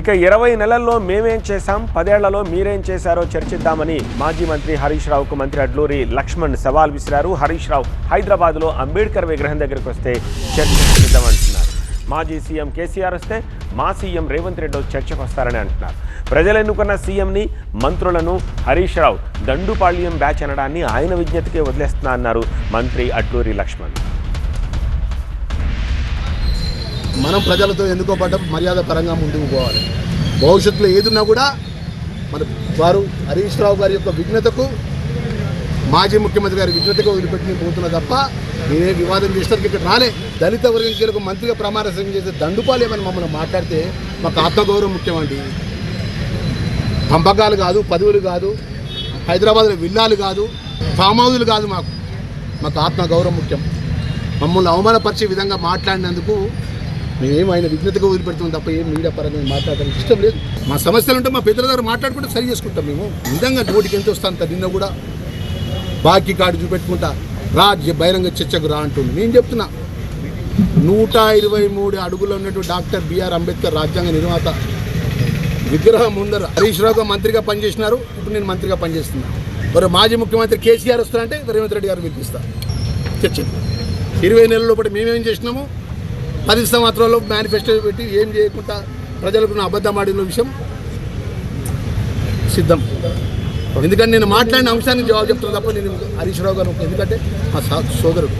ఇక ఇరవై నెలల్లో మేమేం చేశాం? పదేళ్ళలో మీరేం చేశారో చర్చిద్దామని మాజీ మంత్రి హరీష్ రావుకు మంత్రి అడ్లూరి లక్ష్మణ్ సవాల్ విసిరారు. హరీష్ రావు హైదరాబాద్లో అంబేద్కర్ విగ్రహం దగ్గరికి వస్తే చర్చకు సిద్ధమంటున్నారు మాజీ సీఎం కేసీఆర్ వస్తే మా సీఎం రేవంత్ రెడ్డి చర్చకు వస్తారని అంటున్నారు. ప్రజలు ఎన్నుకున్న సీఎంని మంత్రులను హరీష్ రావు దండుపాళ్యం బ్యాచ్ అనడాన్ని ఆయన విజ్ఞతకే వదిలేస్తున్నా అన్నారు మంత్రి అడ్లూరి లక్ష్మణ్. మనం ప్రజలతో ఎన్నుకోబడ్డ మర్యాద పరంగా ముందుకు పోవాలి. భవిష్యత్తులో ఏదున్నా కూడా మన వారు హరీష్ రావు గారి యొక్క విఘ్నతకు మాజీ ముఖ్యమంత్రి గారి విఘ్నతకు వదిలిపెట్టి పోతున్నా తప్ప నేనే వివాదం చేసేసరికి ఇక్కడ రాలే. దళిత వర్గం కీలకు మంత్రిగా ప్రమాణ స్వీకారం చేసే దండుపాలేమని మమ్మల్ని మాట్లాడితే మాకు ఆత్మగౌరవం ముఖ్యమండి. పంపకాలు కాదు పదవులు కాదు హైదరాబాద్లో విల్లాలు కాదు ఫామ్ హౌజులు కాదు మాకు. మాకు ఆత్మగౌరవం ముఖ్యం. మమ్మల్ని అవమానపరిచే విధంగా మాట్లాడినందుకు మేమేం ఆయన విఘ్నతగా వదిలిపెడతాం తప్ప ఏం మీడియా పరంగా మాట్లాడడానికి ఇష్టం లేదు. మా సమస్యలు ఉంటే మా పెద్దల దగ్గర మాట్లాడుకుంటే సరి చేసుకుంటాం మేము. నిజంగా నోటికి ఎంత వస్తాను అంత నిన్న కూడా బాకీ కార్డు చూపెట్టుకుంటా రాజ్య బహిరంగ చర్చకు రా అంటుంది నేను చెప్తున్నా నూట ఇరవై మూడు అడుగులో ఉన్నటువంటి డాక్టర్ బిఆర్ అంబేద్కర్ రాజ్యాంగ నిర్మాత విగ్రహం ముందర హరీష్ రావుగా మంత్రిగా పనిచేసినారు. ఇప్పుడు నేను మంత్రిగా పనిచేస్తున్నా. మరి మాజీ ముఖ్యమంత్రి కేసీఆర్ వస్తారంటే రేవంత్ రెడ్డి గారు పిలిపిస్తారు. చర్చ ఇరవై నెలల లోపల మేమేం చేసినాము? పది సంవత్సరాల్లో మేనిఫెస్టో పెట్టి ఏం చేయకుండా ప్రజలకు నా అబద్ధం ఆడిన విషయం సిద్ధం. ఎందుకంటే నేను మాట్లాడిన అంశానికి జవాబు చెప్తాను తప్ప నేను హరీష్ రావు గారు ఎందుకంటే మా సోదరుడు.